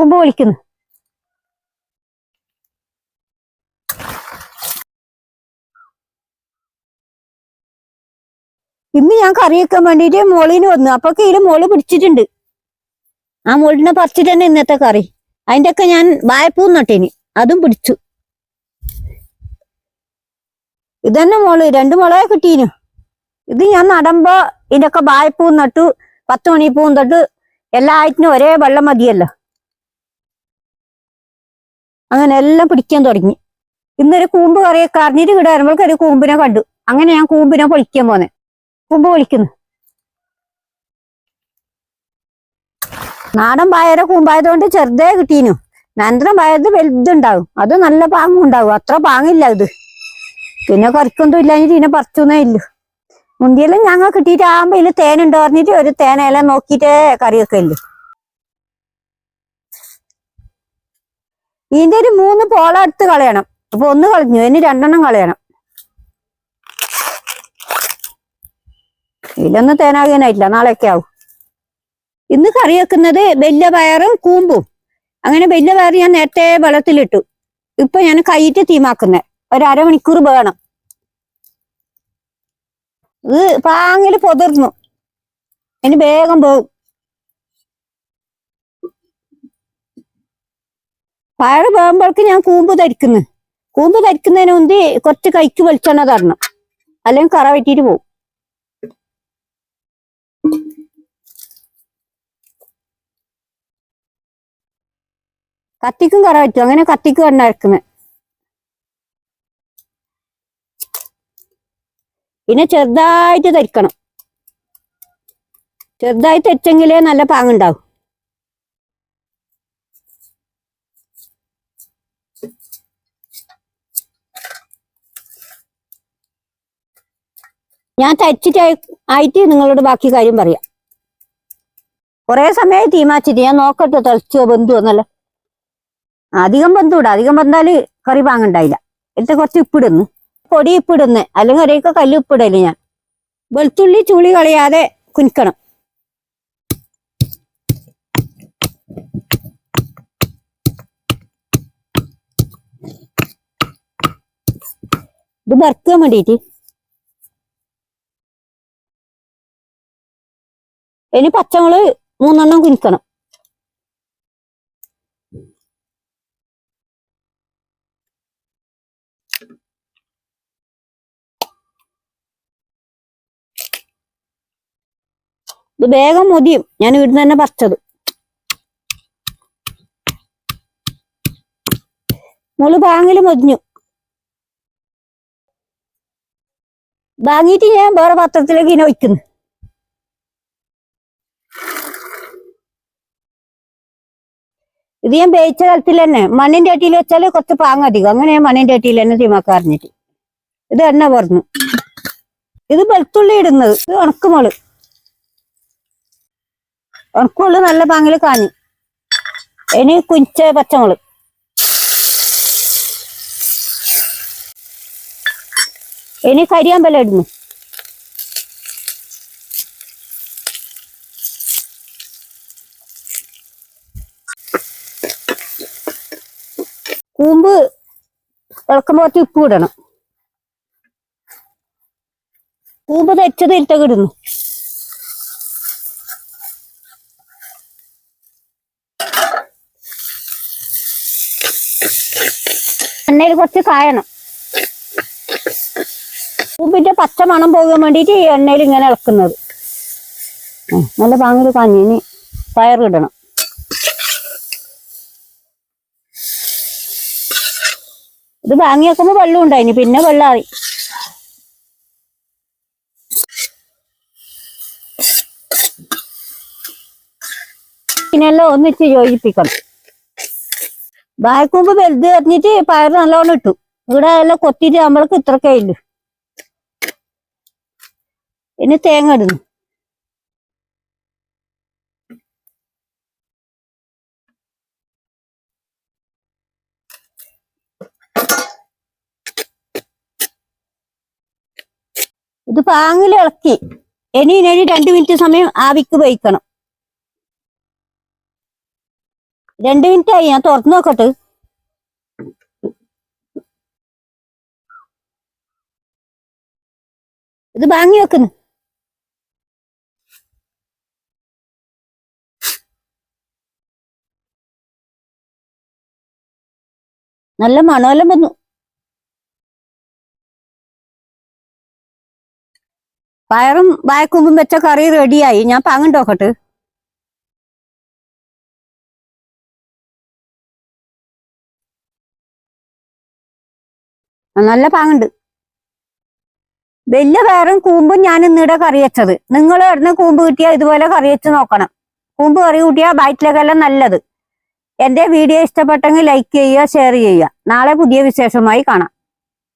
മുമ്പ് വിളിക്കുന്നു. ഇന്ന് ഞാൻ കറി വെക്കാൻ വേണ്ടിട്ട് മോളിന് വന്നു. അപ്പൊ ഇതിൽ മോൾ പിടിച്ചിട്ടുണ്ട്. ആ മോളിനെ പറിച്ചിട്ട് തന്നെ ഇന്നത്തെ കറി. അതിന്റെ ഒക്കെ ഞാൻ വായ്പൂ നട്ടേനി. അതും പിടിച്ചു. ഇതന്നെ മോൾ. രണ്ടു മുളകെ കിട്ടീനു. ഇത് ഞാൻ നടുമ്പോ ഒക്കെ വായ്പൂ നട്ടു. പത്ത് മണിപ്പൂവും എല്ലാ എല്ലാറ്റിനും ഒരേ വെള്ളം മതിയല്ലോ. അങ്ങനെ എല്ലാം പിടിക്കാൻ തുടങ്ങി. ഇന്നൊരു കൂമ്പ് കറിയെ കറിഞ്ഞിട്ട് ഇവിടെ വരുമ്പോഴേക്കും ഒരു കൂമ്പിനെ കണ്ടു. അങ്ങനെ ഞാൻ കൂമ്പിനെ പൊളിക്കാൻ പോന്നെ. കൂമ്പ് പൊളിക്കുന്നു. നാടൻ പായര കൂമ്പായതുകൊണ്ട് ചെറുതേ കിട്ടീനു. നന്തരം പായത് വലുതുണ്ടാവും. അത് നല്ല പാങ്ങും ഉണ്ടാവും. അത്ര പാങ്ങില്ല ഇത്. പിന്നെ കുറക്കൊന്നും ഇല്ലാഞ്ഞിട്ട് ഇതിനെ പറിച്ചൊന്നേ ഇല്ലു. മുന്തിയെല്ലാം ഞങ്ങൾ കിട്ടിയിട്ട് ആകുമ്പോൾ ഇതിൽ തേനുണ്ടോ പറഞ്ഞിട്ട് ഒരു തേനെല്ലാം നോക്കിയിട്ടേ കറിയൊക്കെ ഇല്ല ഇതിന്റെ ഒരു മൂന്ന് പോള എടുത്ത് കളയണം. അപ്പൊ ഒന്ന് കളഞ്ഞു. ഇനി രണ്ടെണ്ണം കളയണം. ഇതിലൊന്നും തേനാകാനായിട്ടില്ല. നാളെയൊക്കെ ആവും. ഇന്ന് കറി വെക്കുന്നത് വലിയ പയറും കൂമ്പും. അങ്ങനെ വലിയ പയർ ഞാൻ നേരത്തെ വെള്ളത്തിലിട്ടു. ഇപ്പൊ ഞാൻ കൈയിട്ട് തീമാക്കുന്നത് ഒരു അരമണിക്കൂർ വേണം. ഇത് പാങ്ങിൽ പൊതിർന്നു. ഇനി വേഗം പോകും പയറ് വേകുമ്പോഴേക്ക് ഞാൻ കൂമ്പ് ധരിക്കുന്നു. കൂമ്പ് ധരിക്കുന്നതിന് മുന്തി കുറച്ച് കൈക്ക് വെളിച്ചെണ്ണ തരണം. അല്ലെങ്കിൽ കറ വെട്ടിട്ട് പോകും കത്തിക്കും കറ വെച്ചു അങ്ങനെ കത്തിക്കും എണ്ണ അരക്കുന്നത് പിന്നെ ചെറുതായിട്ട് ധരിക്കണം. ചെറുതായി തെറ്റെങ്കിലേ നല്ല പാങ്ങുണ്ടാവും ഞാൻ തച്ചിട്ടായി ആയിട്ട് നിങ്ങളോട് ബാക്കി കാര്യം പറയാം. കുറെ സമയം തീമാച്ചിട്ട് ഞാൻ നോക്കട്ടെ തിളച്ചോ ബന്ധു എന്നല്ല. അധികം ബന്ധൂട അധികം വന്നാൽ കറി വാങ്ങണ്ടായില്ല. എന്നിട്ട് കുറച്ച് ഉപ്പിടുന്നു. പൊടി ഉപ്പിടുന്ന്. അല്ലെങ്കിൽ ഒരേക്കെ കല്ല് ഉപ്പിടൽ ഞാൻ. വെളുത്തുള്ളി ചൂളി കളയാതെ കുനിക്കണം. ഇത് വറുക്കാൻ വേണ്ടിയിട്ട് ഇനി പച്ചമുളക് മൂന്നെണ്ണം കുനിക്കണം ഇത് വേഗം മൊതിയും. ഞാൻ ഇവിടുന്ന് തന്നെ പറിച്ചത്. മുൾ ബാങ്ങിൽ മൊതിഞ്ഞു. ബാങ്ങിയിട്ട് ഞാൻ വേറെ പാത്രത്തിലേക്ക് ഇങ്ങനെ വയ്ക്കുന്നു. ഇത് ഞാൻ വേവിച്ച കാലത്തിൽ തന്നെ മണ്ണിന്റെ അട്ടിയിൽ വെച്ചാൽ കുറച്ച് പാങ്ങ അധികം. അങ്ങനെ ഞാൻ മണ്ണിന്റെ അട്ടിയിൽ തന്നെ തീമാക്കാറിഞ്ഞിട്ട് ഇത് എണ്ണ പറഞ്ഞു ഇത് വെളുത്തുള്ളി ഇടുന്നത്. ഇത് ഉണക്കുമോൾ. ഉണക്കുമുൾ നല്ല പാങ്ങിൽ കാഞ്ഞു. ഇനി കുഞ്ച പച്ചമുളക്. ഇനി കരിയാമ്പല ഇടുന്നു. കൂമ്പ് ഇളക്കുമ്പോ കുറച്ച് ഉപ്പ് ഇടണം. കൂമ്പ് തെച്ചത് ഇട്ടൊക്കെ ഇടുന്നു. എണ്ണയിൽ കുറച്ച് കായണം. കൂമ്പിന്റെ പച്ച മണം പോകാൻ വേണ്ടിയിട്ട് ഈ എണ്ണയിൽ ഇങ്ങനെ ഇളക്കുന്നത്. നല്ല പാങ്ങിൽ കഞ്ഞിന് പയറിടണം. ഇത് വാങ്ങി വെക്കുമ്പോ വെള്ളം ഉണ്ടായിന് പിന്നെ വെള്ളമായി പിന്നെല്ലാം ഒന്നിച്ച് യോജിപ്പിക്കണം. വായക്കുമ്പ് വലുത് എറിഞ്ഞിട്ട് പയർ നല്ലോണം ഇട്ടു. ഇവിടെ എല്ലാം കൊത്തിയിട്ട് നമ്മൾക്ക് ഇത്രക്കേ ഇല്ലു ഇനി തേങ്ങ ഇടുന്നു ഇത് പാങ്ങിൽ ഇളക്കി. ഇനി ഇനി രണ്ട് മിനിറ്റ് സമയം ആവിക്ക് വയ്ക്കണം. രണ്ട് മിനിറ്റ് ആയി ഞാൻ തുറന്നു നോക്കട്ടെ. ഇത് വാങ്ങി വെക്കുന്നു. നല്ല മണമെല്ലാം വന്നു. പയറും വായക്കുമ്പും വെച്ച കറി റെഡിയായി. ഞാൻ പാങ്ങണ്ടോക്കട്ട് നല്ല പാങ്ങുണ്ട്. വലിയ പയറും കൂമ്പും ഞാൻ ഇന്നിടെ കറി വെച്ചത്. നിങ്ങൾ ഇടുന്ന കൂമ്പ് കിട്ടിയാൽ ഇതുപോലെ കറി വെച്ച് നോക്കണം. കൂമ്പ് കറി കൂട്ടിയാൽ വയറ്റിലേക്കെല്ലാം നല്ലത്. എന്റെ വീഡിയോ ഇഷ്ടപ്പെട്ടെങ്കിൽ ലൈക്ക് ചെയ്യുക ഷെയർ ചെയ്യുക. നാളെ പുതിയ വിശേഷമായി കാണാം.